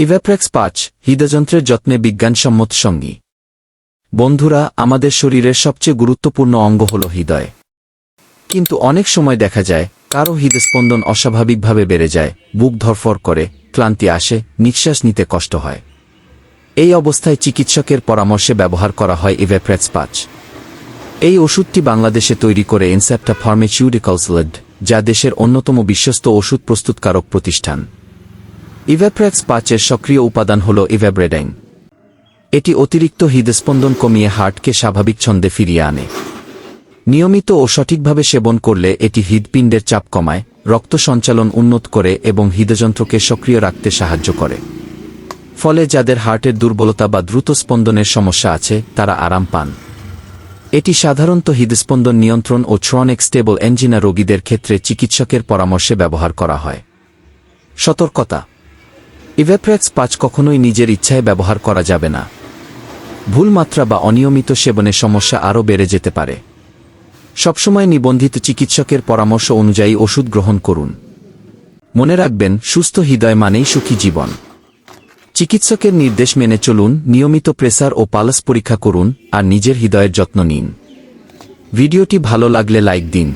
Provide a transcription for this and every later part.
ইভ্যাপ্রেক্স পাঁচ, হৃদযন্ত্রের যত্নে বিজ্ঞানসম্মত সঙ্গী। বন্ধুরা, আমাদের শরীরের সবচেয়ে গুরুত্বপূর্ণ অঙ্গ হল হৃদয়। কিন্তু অনেক সময় দেখা যায়, কারও হৃদস্পন্দন অস্বাভাবিকভাবে বেড়ে যায়, বুক ধরফর করে, ক্লান্তি আসে, নিঃশ্বাস নিতে কষ্ট হয়। এই অবস্থায় চিকিৎসকের পরামর্শে ব্যবহার করা হয় ইভ্যাপ্রেক্স পাঁচ। এই ওষুধটি বাংলাদেশে তৈরি করে ইনসেপ্টা ফার্মেচিউটিক্যালস লিড, যা দেশের অন্যতম বিশ্বস্ত ওষুধ প্রস্তুতকারক প্রতিষ্ঠান। ইভ্যাপ্রেক্স পাঁচের সক্রিয় উপাদান হল ইভ্যাব্রেডাইন এটি অতিরিক্ত হৃদস্পন্দন কমিয়ে হার্টকে স্বাভাবিক ছন্দে ফিরিয়ে আনে। নিয়মিত ও সঠিকভাবে সেবন করলে এটি হৃদপিণ্ডের চাপ কমায়, রক্ত সঞ্চালন উন্নত করে এবং হৃদযন্ত্রকে সক্রিয় রাখতে সাহায্য করে। ফলে যাদের হার্টের দুর্বলতা বা দ্রুত স্পন্দনের সমস্যা আছে, তারা আরাম পান। এটি সাধারণত হৃদস্পন্দন নিয়ন্ত্রণ ও ট্রনিক স্টেবল এঞ্জিনা রোগীদের ক্ষেত্রে চিকিৎসকের পরামর্শে ব্যবহার করা হয়। সতর্কতা। ইভ্যাপ্রেক্স পাঁচ কখনোই নিজের ইচ্ছায় ব্যবহার করা যাবে না। ভুল মাত্রা বা অনিয়মিত সেবনে সমস্যা আরও বেড়ে যেতে পারে। সবসময় নিবন্ধিত চিকিৎসকের পরামর্শ অনুযায়ী ওষুধ গ্রহণ করুন। মনে রাখবেন, সুস্থ হৃদয় মানেই সুখী জীবন। চিকিৎসকের নির্দেশ মেনে চলুন, নিয়মিত প্রেসার ও পালস পরীক্ষা করুন আর নিজের হৃদয়ের যত্ন নিন। ভিডিওটি ভালো লাগলে লাইক দিন।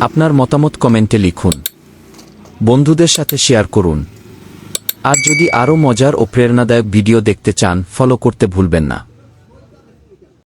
আপনার মতামত কমেন্টে লিখুন। বন্ধুদের সাথে শেয়ার করুন। আর যদি আরও মজার ও প্রেরণাদায়ক ভিডিও দেখতে চান ফলো করতে ভুলবেন না।